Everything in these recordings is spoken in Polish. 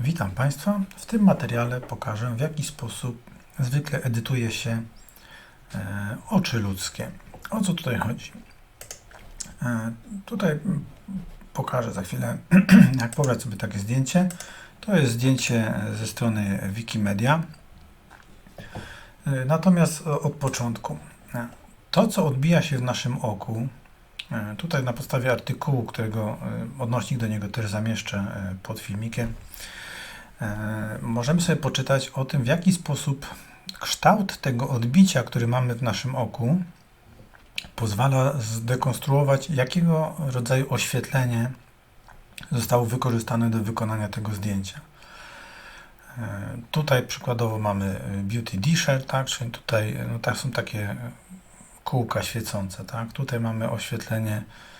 Witam Państwa. W tym materiale pokażę, w jaki sposób zwykle edytuje się e, oczy ludzkie. O co tutaj chodzi? E, tutaj pokażę za chwilę, jak pobrać sobie takie zdjęcie. To jest zdjęcie ze strony Wikimedia. E, natomiast od początku. To, co odbija się w naszym oku, tutaj na podstawie artykułu, którego odnośnik do niego też zamieszczę pod filmikiem, możemy sobie poczytać o tym, w jaki sposób kształt tego odbicia, który mamy w naszym oku, pozwala zdekonstruować, jakiego rodzaju oświetlenie zostało wykorzystane do wykonania tego zdjęcia. E, Tutaj przykładowo mamy e, beauty disher, tak, czyli tutaj e, no, tak są takie kółka świecące, tak. Tutaj mamy oświetlenie e,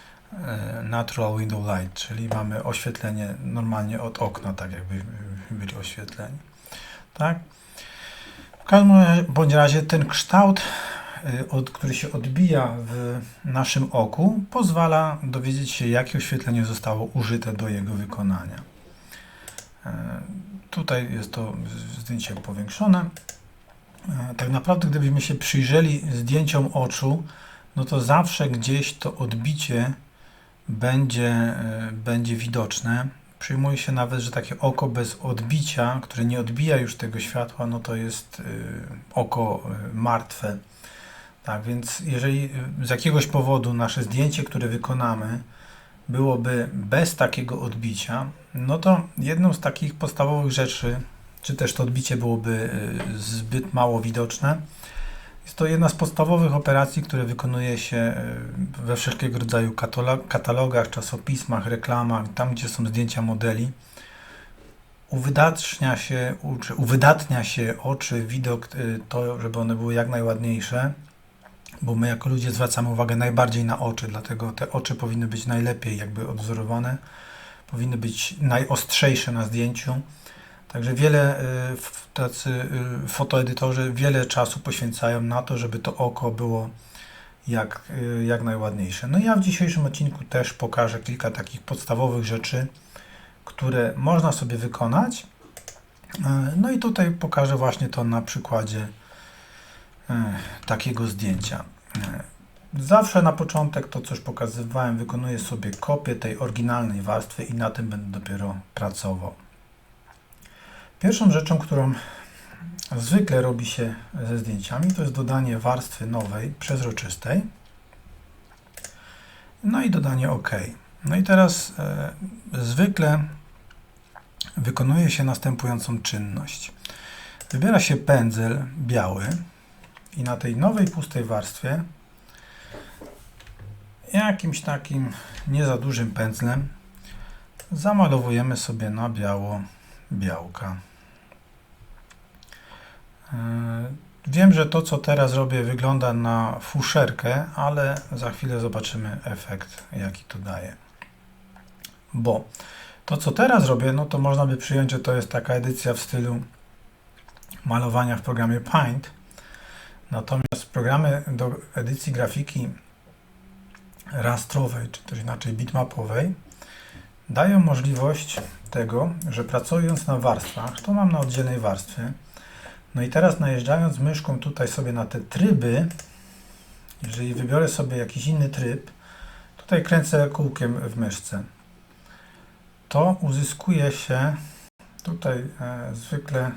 natural window light, czyli mamy oświetlenie normalnie od okna, tak jakby byli oświetleni. Tak? W każdym bądź razie ten kształt, y, od, który się odbija w naszym oku, pozwala dowiedzieć się, jakie oświetlenie zostało użyte do jego wykonania. E, Tutaj jest to zdjęcie powiększone. E, Tak naprawdę, gdybyśmy się przyjrzeli zdjęciom oczu, no to zawsze gdzieś to odbicie będzie, e, będzie widoczne. Przyjmuje się nawet, że takie oko bez odbicia, które nie odbija już tego światła, no to jest y, oko y, martwe. Tak więc, jeżeli z jakiegoś powodu nasze zdjęcie, które wykonamy, byłoby bez takiego odbicia, no to jedną z takich podstawowych rzeczy, czy też to odbicie byłoby zbyt mało widoczne, jest to jedna z podstawowych operacji, które wykonuje się e, we wszelkiego rodzaju katalo- katalogach, czasopismach, reklamach, tam gdzie są zdjęcia modeli. Uwydatnia się, uwydatnia się oczy, widok, e, to, żeby one były jak najładniejsze, bo my jako ludzie zwracamy uwagę najbardziej na oczy, dlatego te oczy powinny być najlepiej jakby odwzorowane, powinny być najostrzejsze na zdjęciu. Także wiele y, tacy y, fotoedytorzy wiele czasu poświęcają na to, żeby to oko było jak, y, jak najładniejsze. No ja w dzisiejszym odcinku też pokażę kilka takich podstawowych rzeczy, które można sobie wykonać. No i tutaj pokażę właśnie to na przykładzie takiego zdjęcia. Zawsze na początek to, co już pokazywałem, wykonuję sobie kopię tej oryginalnej warstwy i na tym będę dopiero pracował. Pierwszą rzeczą, którą zwykle robi się ze zdjęciami, to jest dodanie warstwy nowej, przezroczystej. No i dodanie OK. No i teraz e, zwykle wykonuje się następującą czynność. Wybiera się pędzel biały i na tej nowej pustej warstwie jakimś takim nie za dużym pędzlem zamalowujemy sobie na biało białka. Yy, Wiem, że to, co teraz robię, wygląda na fuszerkę, ale za chwilę zobaczymy efekt, jaki to daje. Bo to, co teraz robię, no to można by przyjąć, że to jest taka edycja w stylu malowania w programie Paint. Natomiast programy do edycji grafiki rastrowej, czy też inaczej bitmapowej, dają możliwość tego, że pracując na warstwach, to mam na oddzielnej warstwie, no i teraz najeżdżając myszką tutaj sobie na te tryby, jeżeli wybiorę sobie jakiś inny tryb, tutaj kręcę kółkiem w myszce, to uzyskuje się tutaj e, zwykle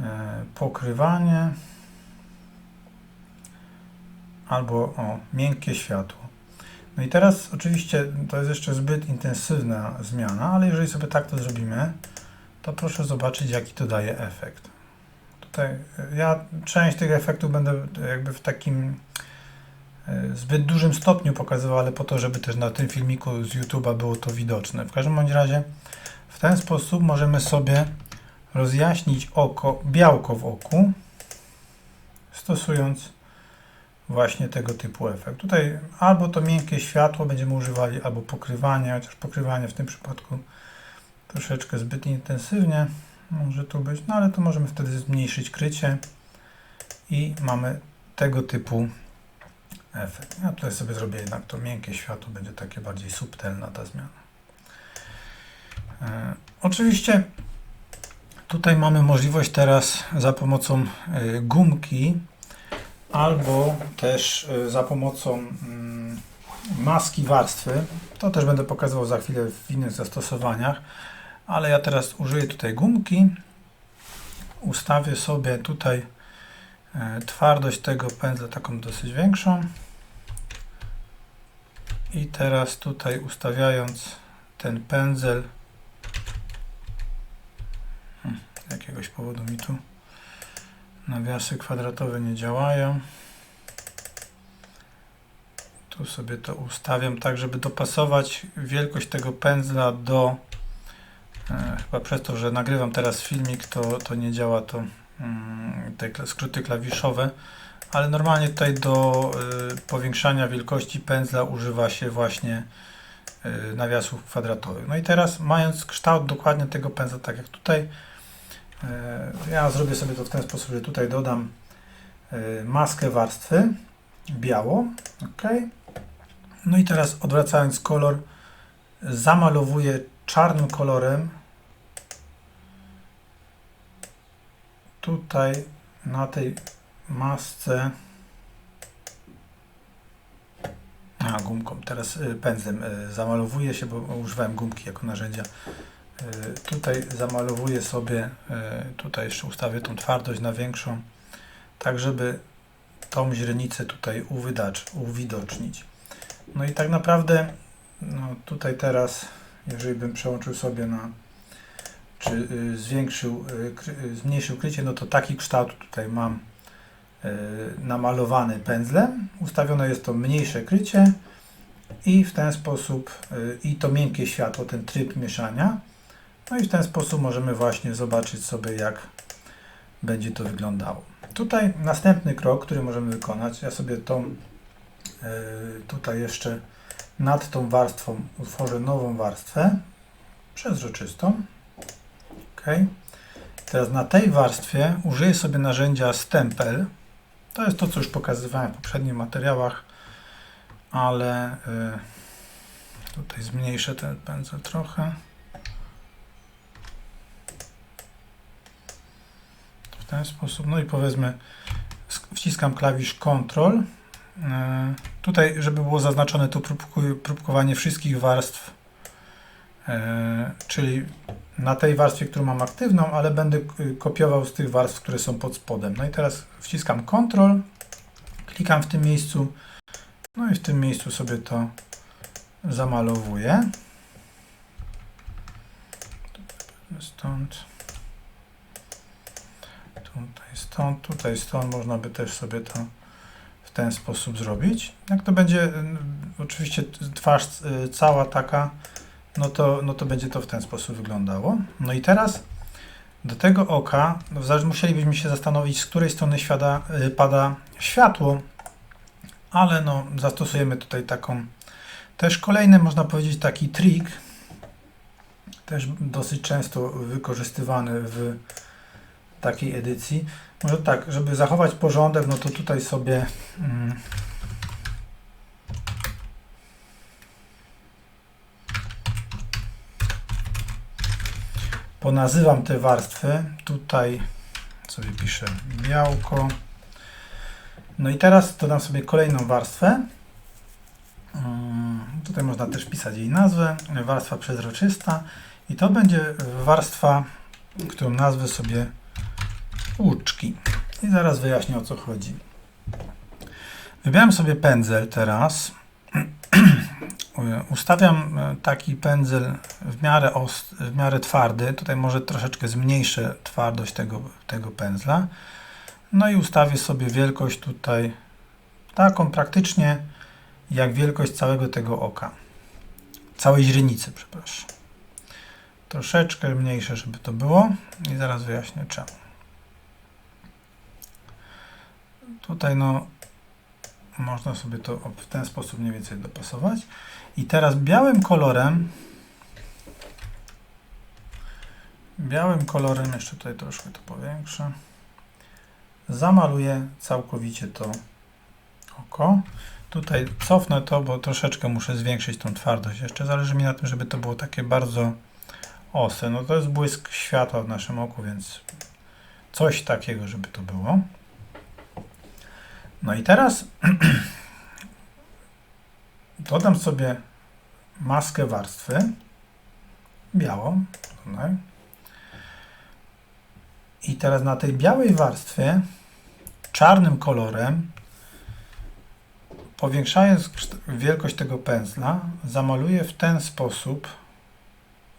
e, pokrywanie albo o, miękkie światło. No i teraz oczywiście to jest jeszcze zbyt intensywna zmiana, ale jeżeli sobie tak to zrobimy, to proszę zobaczyć jaki to daje efekt. Tutaj e, ja część tych efektów będę jakby w takim e, zbyt dużym stopniu pokazywał, ale po to, żeby też na tym filmiku z YouTube'a było to widoczne. W każdym bądź razie w ten sposób możemy sobie rozjaśnić oko, białko w oku, stosując właśnie tego typu efekt. Tutaj albo to miękkie światło będziemy używali, albo pokrywanie, chociaż pokrywanie w tym przypadku troszeczkę zbyt intensywnie może tu być, no ale to możemy wtedy zmniejszyć krycie i mamy tego typu efekt. Ja tutaj sobie zrobię jednak to miękkie światło, będzie takie bardziej subtelna ta zmiana. E, Oczywiście tutaj mamy możliwość teraz za pomocą e, gumki albo też e, za pomocą mm, maski warstwy. To też będę pokazywał za chwilę w innych zastosowaniach, ale ja teraz użyję tutaj gumki. Ustawię sobie tutaj e, twardość tego pędzla taką dosyć większą. I teraz tutaj ustawiając ten pędzel z jakiegoś powodu mi tu nawiasy kwadratowe nie działają. Tu sobie to ustawiam tak, żeby dopasować wielkość tego pędzla do e, chyba przez to, że nagrywam teraz filmik, to, to nie działa to mm, te skróty klawiszowe, ale normalnie tutaj do y, powiększania wielkości pędzla używa się właśnie y, nawiasów kwadratowych. No i teraz mając kształt dokładnie tego pędzla, tak jak tutaj, ja zrobię sobie to w ten sposób, że tutaj dodam y, maskę warstwy białą, ok. No i teraz odwracając kolor, zamalowuję czarnym kolorem tutaj na tej masce a gumką, teraz y, pędzlem y, zamalowuję się, bo używałem gumki jako narzędzia tutaj zamalowuję sobie y, tutaj jeszcze ustawię tą twardość na większą tak żeby tą źrenicę tutaj uwydacz, uwidocznić no i tak naprawdę no tutaj teraz jeżeli bym przełączył sobie na czy y, zwiększył, y, y, zmniejszył krycie, no to taki kształt tutaj mam y, namalowany pędzlem. Ustawione jest to mniejsze krycie i w ten sposób i to miękkie światło, ten tryb mieszania. No i w ten sposób możemy właśnie zobaczyć sobie jak będzie to wyglądało. Tutaj następny krok, który możemy wykonać, ja sobie tą y, tutaj jeszcze nad tą warstwą utworzę nową warstwę przezroczystą. OK. Teraz na tej warstwie użyję sobie narzędzia stempel. To jest to, co już pokazywałem w poprzednich materiałach, ale y, tutaj zmniejszę ten pędzel trochę. W ten sposób. No i powiedzmy, sk- wciskam klawisz Ctrl. Y, tutaj, żeby było zaznaczone, to próbkowanie wszystkich warstw, y, czyli na tej warstwie, którą mam aktywną, ale będę kopiował z tych warstw, które są pod spodem. No i teraz wciskam Ctrl, klikam w tym miejscu, no i w tym miejscu sobie to zamalowuję. Stąd, tutaj, stąd, tutaj, stąd można by też sobie to w ten sposób zrobić. Jak to będzie, y, oczywiście twarz y, cała taka, no to, no to będzie to w ten sposób wyglądało. No i teraz do tego oka no musielibyśmy się zastanowić, z której strony świata, y, pada światło, ale no, zastosujemy tutaj taką też kolejny, można powiedzieć, taki trik, też dosyć często wykorzystywany w takiej edycji. Może tak, żeby zachować porządek, no to tutaj sobie mm, ponazywam te warstwy. Tutaj sobie piszę białko. No i teraz dodam sobie kolejną warstwę. Mm, Tutaj można też pisać jej nazwę. Warstwa przezroczysta. I to będzie warstwa, którą nazwę sobie łuczki. I zaraz wyjaśnię o co chodzi. Wybieram sobie pędzel teraz. Ustawiam e, taki pędzel w miarę, w miarę twardy. Tutaj może troszeczkę zmniejszę twardość tego, tego pędzla. No i ustawię sobie wielkość tutaj taką praktycznie jak wielkość całego tego oka. Całej źrenicy, przepraszam. Troszeczkę mniejsze, żeby to było. I zaraz wyjaśnię czemu. Tutaj no można sobie to w ten sposób mniej więcej dopasować. I teraz białym kolorem białym kolorem, jeszcze tutaj troszkę to powiększę, zamaluję całkowicie to oko. Tutaj cofnę to, bo troszeczkę muszę zwiększyć tą twardość. Jeszcze zależy mi na tym, żeby to było takie bardzo osę. No to jest błysk światła w naszym oku, więc coś takiego, żeby to było. No i teraz dodam sobie maskę warstwy białą. Tutaj. I teraz na tej białej warstwie czarnym kolorem, powiększając wielkość tego pędzla, zamaluję w ten sposób,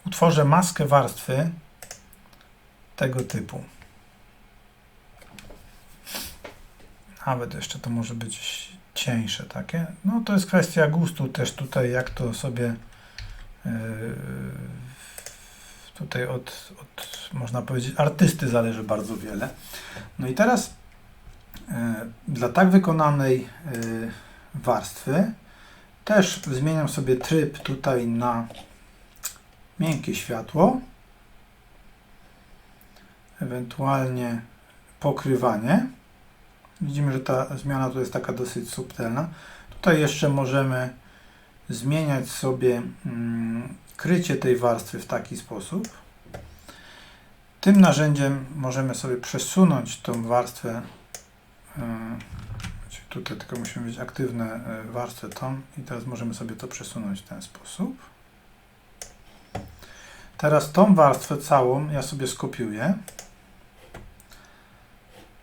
utworzę maskę warstwy tego typu. Nawet jeszcze to może być cieńsze takie. No to jest kwestia gustu też tutaj, jak to sobie yy, tutaj od, od, można powiedzieć, artysty zależy bardzo wiele. No i teraz yy, dla tak wykonanej yy, warstwy też zmieniam sobie tryb tutaj na miękkie światło, ewentualnie pokrywanie. Widzimy, że ta zmiana tu jest taka dosyć subtelna. Tutaj jeszcze możemy zmieniać sobie mm, krycie tej warstwy w taki sposób. Tym narzędziem możemy sobie przesunąć tą warstwę. Yy, znaczy tutaj tylko musimy mieć aktywne yy, warstwę tą i teraz możemy sobie to przesunąć w ten sposób. Teraz tą warstwę całą ja sobie skopiuję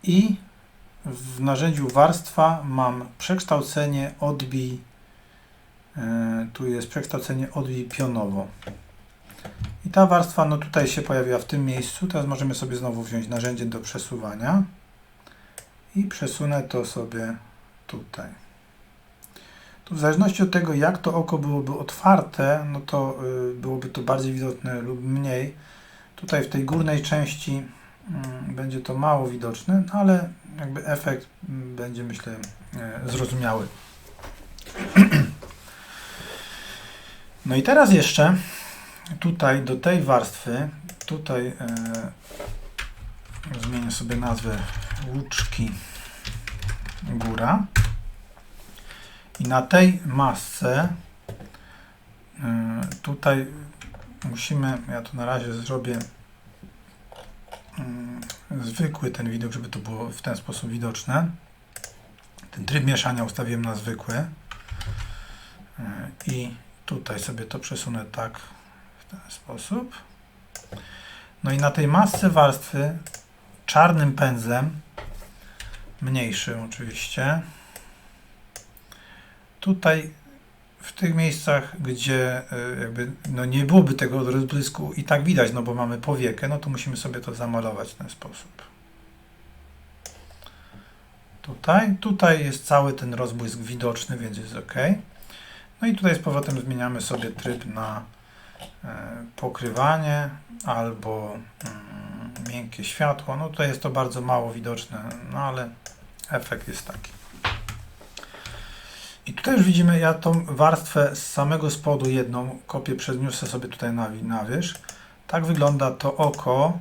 i w narzędziu warstwa mam przekształcenie odbij. e, Tu jest przekształcenie odbij pionowo. I ta warstwa no tutaj się pojawiła w tym miejscu. Teraz możemy sobie znowu wziąć narzędzie do przesuwania i przesunę to sobie tutaj. Tu w zależności od tego, jak to oko byłoby otwarte, no to y, byłoby to bardziej widoczne lub mniej. Tutaj w tej górnej części będzie to mało widoczne, no ale jakby efekt mm, będzie myślę e, zrozumiały. No i teraz jeszcze tutaj do tej warstwy, tutaj e, zmienię sobie nazwę łuczki góra i na tej masce e, tutaj musimy, ja to na razie zrobię mm, zwykły ten widok, żeby to było w ten sposób widoczne. Ten tryb mieszania ustawiłem na zwykły. E, I tutaj sobie to przesunę tak w ten sposób. No i na tej masce warstwy czarnym pędzlem, mniejszym oczywiście, tutaj w tych miejscach, gdzie y, jakby no nie byłoby tego rozbłysku i tak widać, no bo mamy powiekę, no to musimy sobie to zamalować w ten sposób. Tutaj, tutaj jest cały ten rozbłysk widoczny, więc jest ok. No i tutaj z powrotem zmieniamy sobie tryb na e, pokrywanie albo mm, miękkie światło. No tutaj jest to bardzo mało widoczne, no ale efekt jest taki. I tutaj już widzimy, ja tą warstwę z samego spodu jedną kopię, przeniosę sobie tutaj na, na wierzch. Tak wygląda to oko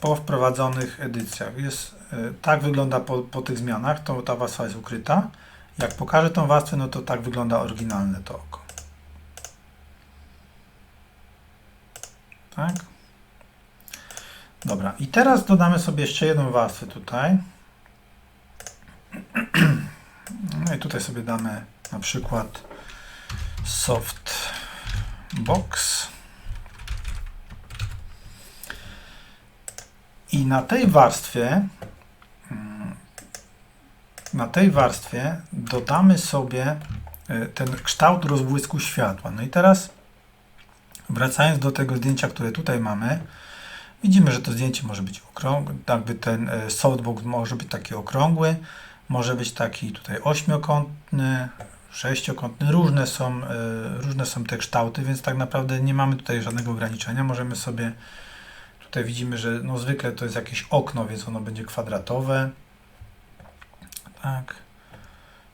po wprowadzonych edycjach. Jest, y, tak wygląda po, po tych zmianach, to ta warstwa jest ukryta. Jak pokażę tą warstwę, no to tak wygląda oryginalne to oko. Tak. Dobra, i teraz dodamy sobie jeszcze jedną warstwę tutaj. No tutaj sobie damy na przykład soft box. I na tej warstwie mm, na tej warstwie dodamy sobie y, ten kształt rozbłysku światła. No i teraz wracając do tego zdjęcia, które tutaj mamy, widzimy, że to zdjęcie może być okrągłe, jakby ten y, softbox może być taki okrągły, może być taki tutaj ośmiokątny, sześciokątny, różne są, y, różne są te kształty, więc tak naprawdę nie mamy tutaj żadnego ograniczenia. Możemy sobie, tutaj widzimy, że no zwykle to jest jakieś okno, więc ono będzie kwadratowe. Tak.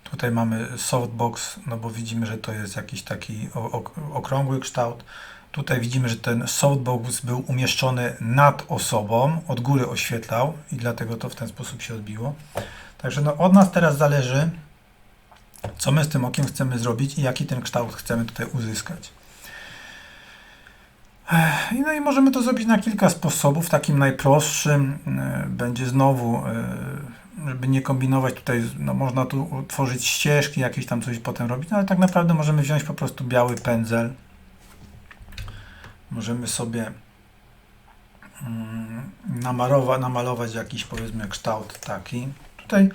Tutaj mamy softbox, no bo widzimy, że to jest jakiś taki okrągły kształt. Tutaj widzimy, że ten softbox był umieszczony nad osobą, od góry oświetlał i dlatego to w ten sposób się odbiło. Także no, od nas teraz zależy, co my z tym okiem chcemy zrobić i jaki ten kształt chcemy tutaj uzyskać. I No i możemy to zrobić na kilka sposobów. Takim najprostszym e, będzie znowu, e, żeby nie kombinować tutaj, no można tu tworzyć ścieżki, jakieś tam coś potem robić, no ale tak naprawdę możemy wziąć po prostu biały pędzel. Możemy sobie mm, namalować jakiś powiedzmy kształt taki. Tutaj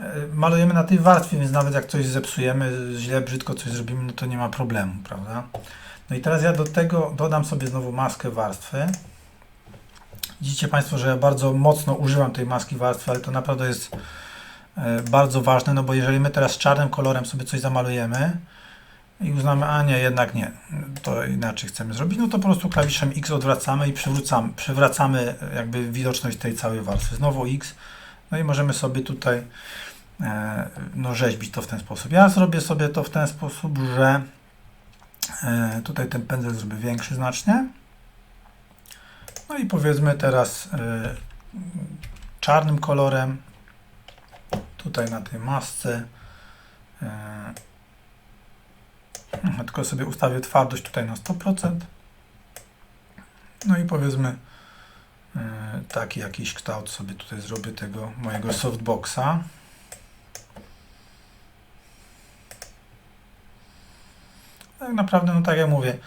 e, malujemy na tej warstwie, więc nawet jak coś zepsujemy, źle, brzydko coś zrobimy, no to nie ma problemu, prawda? No i teraz ja do tego dodam sobie znowu maskę warstwy. Widzicie Państwo, że ja bardzo mocno używam tej maski warstwy, ale to naprawdę jest e, bardzo ważne, no bo jeżeli my teraz czarnym kolorem sobie coś zamalujemy i uznamy, a nie, jednak nie, to inaczej chcemy zrobić, no to po prostu klawiszem X odwracamy i przywracamy, przywracamy jakby widoczność tej całej warstwy. Znowu X, no i możemy sobie tutaj e, no, rzeźbić to w ten sposób. Ja zrobię sobie to w ten sposób, że E, Tutaj ten pędzel zrobię większy znacznie. No i powiedzmy teraz e, czarnym kolorem tutaj na tej masce e, tylko sobie ustawię twardość tutaj na 100%. No i powiedzmy taki jakiś kształt sobie tutaj zrobię tego mojego softboxa. Tak naprawdę, no tak jak mówię,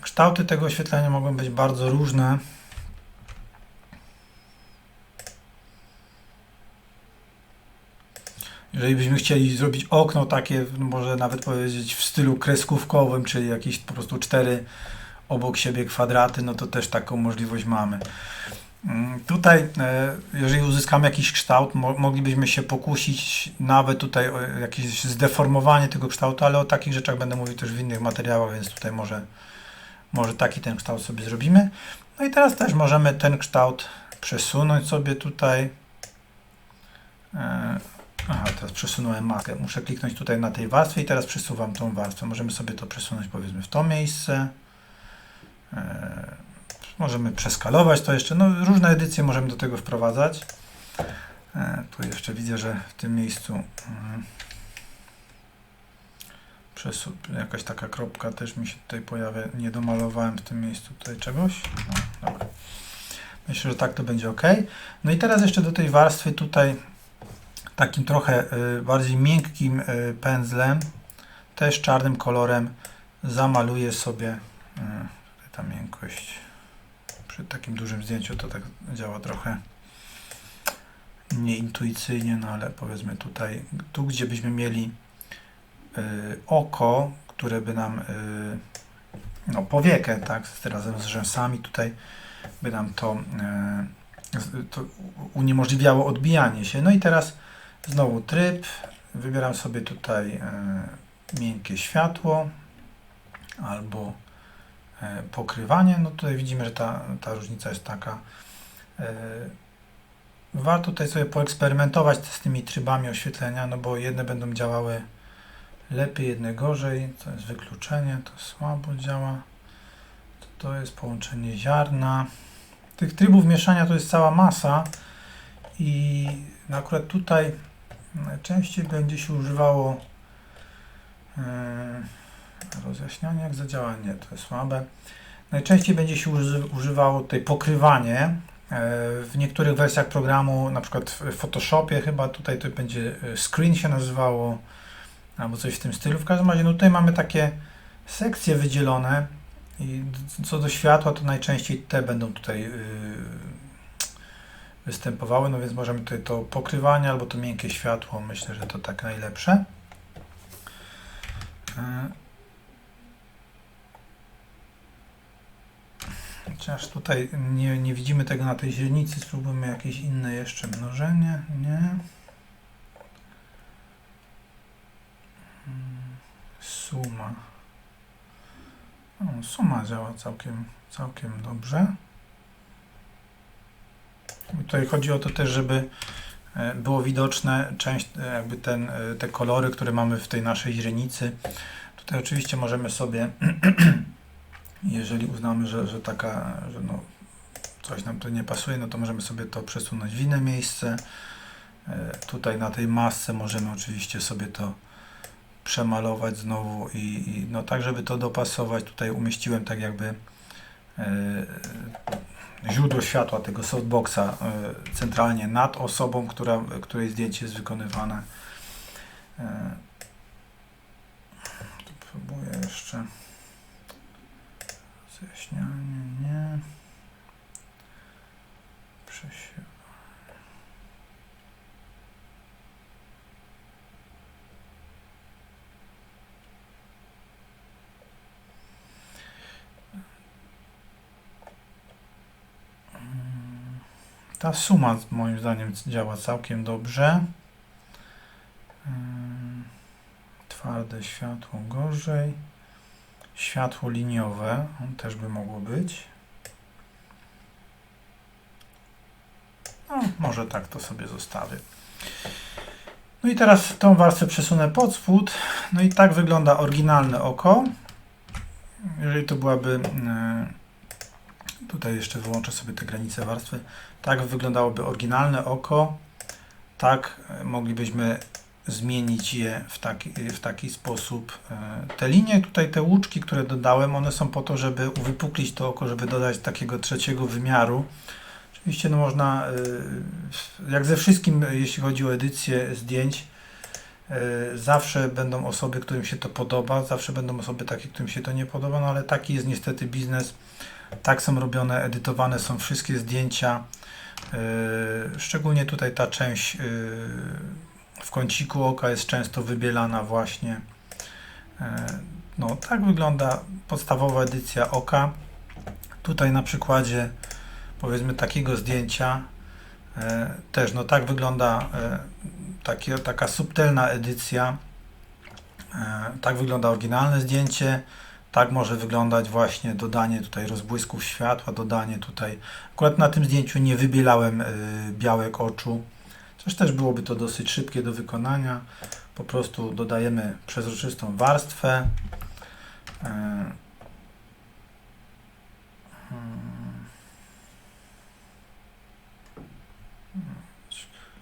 kształty tego oświetlenia mogą być bardzo różne. Jeżeli byśmy chcieli zrobić okno takie, może nawet powiedzieć w stylu kreskówkowym, czyli jakieś po prostu cztery obok siebie kwadraty, no to też taką możliwość mamy. Mm, tutaj, e, jeżeli uzyskamy jakiś kształt, moglibyśmy się pokusić nawet tutaj o jakieś zdeformowanie tego kształtu, ale o takich rzeczach będę mówił też w innych materiałach, więc tutaj może, może taki ten kształt sobie zrobimy. No i teraz też możemy ten kształt przesunąć sobie tutaj. Przesunąłem maskę. Muszę kliknąć tutaj na tej warstwie i teraz przesuwam tą warstwę. Możemy sobie to przesunąć powiedzmy w to miejsce. E, Możemy przeskalować to jeszcze. No, różne edycje możemy do tego wprowadzać. E, tu jeszcze widzę, że w tym miejscu e, jakaś taka kropka też mi się tutaj pojawia. Nie domalowałem w tym miejscu tutaj czegoś. No, dobra. Myślę, że tak to będzie ok. No i teraz jeszcze do tej warstwy tutaj takim trochę y, bardziej miękkim y, pędzlem, też czarnym kolorem zamaluję sobie y, ta miękkość przy takim dużym zdjęciu to tak działa trochę nieintuicyjnie, no ale powiedzmy tutaj, tu gdzie byśmy mieli oko, które by nam, no powiekę, tak, razem z rzęsami, tutaj by nam to, to uniemożliwiało odbijanie się. No i teraz znowu tryb, wybieram sobie tutaj miękkie światło albo E, pokrywanie, no tutaj widzimy, że ta, ta różnica jest taka. E, warto tutaj sobie poeksperymentować z tymi trybami oświetlenia, no bo jedne będą działały lepiej, jedne gorzej. To jest wykluczenie, to słabo działa. To jest połączenie ziarna. Tych trybów mieszania to jest cała masa i akurat tutaj najczęściej będzie się używało yy, Rozjaśnianie jak zadziała? Nie, to jest słabe. Najczęściej będzie się używało tutaj pokrywanie. E, w niektórych wersjach programu, na przykład w Photoshopie chyba tutaj to będzie e, screen się nazywało, albo coś w tym stylu. W każdym razie no tutaj mamy takie sekcje wydzielone i co do światła to najczęściej te będą tutaj występowały, no więc możemy tutaj to pokrywanie albo to miękkie światło, myślę, że to tak najlepsze. Yy. Chociaż tutaj nie, nie widzimy tego na tej źrenicy, spróbujmy jakieś inne jeszcze mnożenie. Nie. Hmm, suma. Suma działa całkiem, całkiem dobrze. Tutaj chodzi o to też, żeby e, było widoczne część, e, jakby ten, e, te kolory, które mamy w tej naszej źrenicy. Tutaj oczywiście możemy sobie Jeżeli uznamy, że, że taka, że no, coś nam to nie pasuje, no to możemy sobie to przesunąć w inne miejsce. Tutaj na tej masce możemy oczywiście sobie to przemalować znowu i, i no tak, żeby to dopasować. Tutaj umieściłem tak jakby źródło światła tego softboxa e, centralnie nad osobą, która, której zdjęcie jest wykonywane. E, tu próbuję jeszcze zjaśnianie, nie. Przesiew. Ta suma moim zdaniem działa całkiem dobrze. Ym, Twarde światło gorzej. Światło liniowe, też by mogło być. No, może tak to sobie zostawię. No i teraz tą warstwę przesunę pod spód. No i tak wygląda oryginalne oko. Jeżeli to byłaby... Yy, Tutaj jeszcze wyłączę sobie te granice warstwy. Tak wyglądałoby oryginalne oko. Tak e, moglibyśmy zmienić je w taki, w taki sposób. E, te linie, tutaj te łuczki, które dodałem, one są po to, żeby uwypuklić to oko, żeby dodać takiego trzeciego wymiaru. Oczywiście no można, e, jak ze wszystkim, jeśli chodzi o edycję zdjęć, zawsze będą osoby, którym się to podoba, zawsze będą osoby takie, którym się to nie podoba, no ale taki jest niestety biznes tak są robione, edytowane są wszystkie zdjęcia. Yy, szczególnie tutaj ta część yy, w kąciku oka jest często wybielana właśnie. Yy, no, tak wygląda podstawowa edycja oka. Tutaj na przykładzie powiedzmy takiego zdjęcia też no tak wygląda taki, taka subtelna edycja. Tak wygląda oryginalne zdjęcie. Tak może wyglądać właśnie dodanie tutaj rozbłysków światła, dodanie tutaj, akurat na tym zdjęciu nie wybielałem y, białek oczu, coś też byłoby to dosyć szybkie do wykonania. Po prostu dodajemy przezroczystą warstwę. Y, hmm.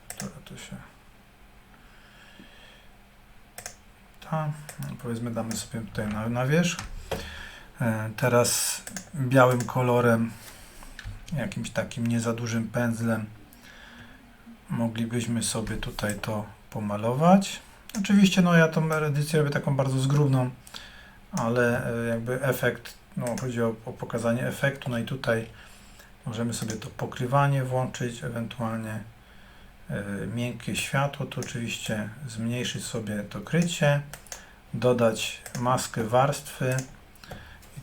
Która to się... Ta, no powiedzmy damy sobie tutaj na, na wierzch. E, teraz białym kolorem, jakimś takim nie za dużym pędzlem moglibyśmy sobie tutaj to pomalować. Oczywiście no ja tą edycję robię taką bardzo zgrubną, ale e, jakby efekt, no chodzi o, o pokazanie efektu, no i tutaj możemy sobie to pokrywanie włączyć, ewentualnie y, miękkie światło, to oczywiście zmniejszyć sobie to krycie, dodać maskę warstwy,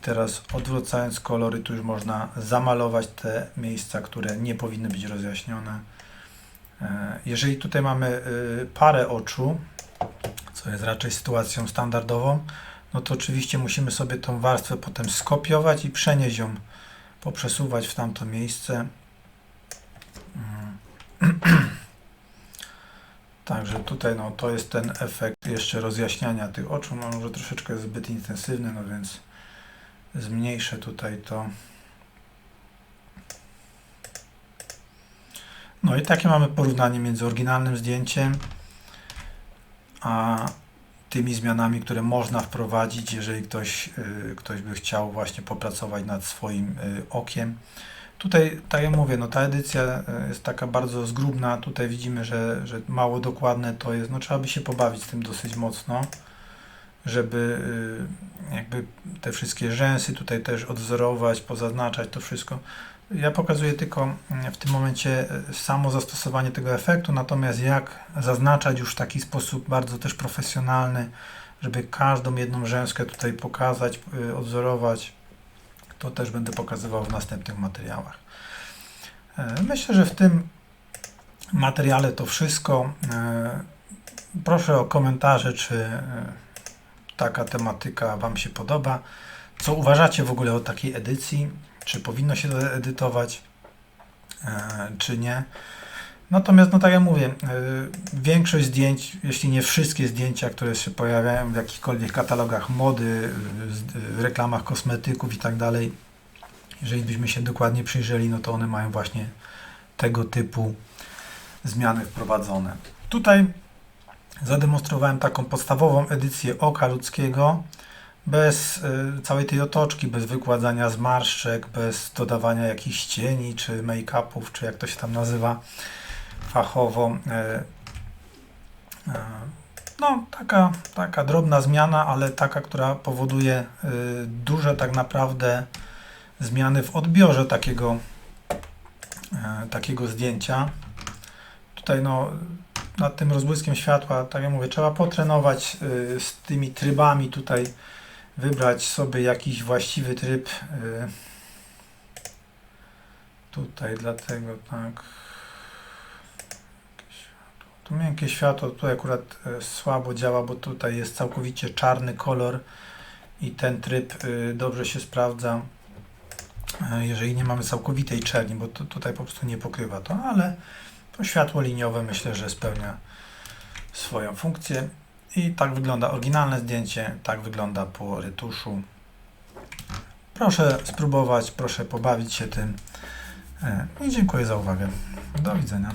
teraz odwracając kolory, tu już można zamalować te miejsca, które nie powinny być rozjaśnione. E, jeżeli tutaj mamy y, parę oczu, co jest raczej sytuacją standardową, no to oczywiście musimy sobie tą warstwę potem skopiować i przenieść ją, poprzesuwać w tamto miejsce. Mm. Także tutaj no, to jest ten efekt jeszcze rozjaśniania tych oczu, no, może troszeczkę zbyt intensywny, no więc zmniejszę tutaj to. No i takie mamy porównanie między oryginalnym zdjęciem a tymi zmianami, które można wprowadzić, jeżeli ktoś, y, ktoś by chciał właśnie popracować nad swoim y, okiem. Tutaj, tak jak mówię, no ta edycja y, jest taka bardzo zgrubna. Tutaj widzimy, że, że mało dokładne to jest. No trzeba by się pobawić z tym dosyć mocno żeby y, jakby te wszystkie rzęsy tutaj też odwzorować, pozaznaczać to wszystko. Ja pokazuję tylko mm, w tym momencie y, samo zastosowanie tego efektu, natomiast jak zaznaczać już w taki sposób bardzo też profesjonalny, żeby każdą jedną rzęskę tutaj pokazać, y, odwzorować, to też będę pokazywał w następnych materiałach. E, myślę, że w tym materiale to wszystko. E, proszę o komentarze, czy taka tematyka Wam się podoba. Co uważacie w ogóle o takiej edycji? Czy powinno się to edytować, e, czy nie? Natomiast, no tak jak mówię, e, większość zdjęć, jeśli nie wszystkie zdjęcia, które się pojawiają w jakichkolwiek katalogach mody, w reklamach kosmetyków i tak dalej, jeżeli byśmy się dokładnie przyjrzeli, no to one mają właśnie tego typu zmiany wprowadzone. Tutaj zademonstrowałem taką podstawową edycję oka ludzkiego. bez y, całej tej otoczki, bez wykładania zmarszczek, bez dodawania jakichś cieni, czy make-upów, czy jak to się tam nazywa fachowo. E, e, No, taka, taka drobna zmiana, ale taka, która powoduje y, duże tak naprawdę zmiany w odbiorze takiego, takiego zdjęcia. Tutaj no, nad tym rozbłyskiem światła, tak jak mówię, trzeba potrenować y, z tymi trybami tutaj, wybrać sobie jakiś właściwy tryb. y, Tutaj dlatego tak. Tu miękkie światło, tutaj akurat e, słabo działa, bo tutaj jest całkowicie czarny kolor i ten tryb y, dobrze się sprawdza, jeżeli nie mamy całkowitej czerni, bo tu, tutaj po prostu nie pokrywa to, ale to światło liniowe myślę, że spełnia swoją funkcję. I tak wygląda oryginalne zdjęcie, tak wygląda po retuszu. Proszę spróbować, proszę pobawić się tym. E, I dziękuję za uwagę. Do widzenia.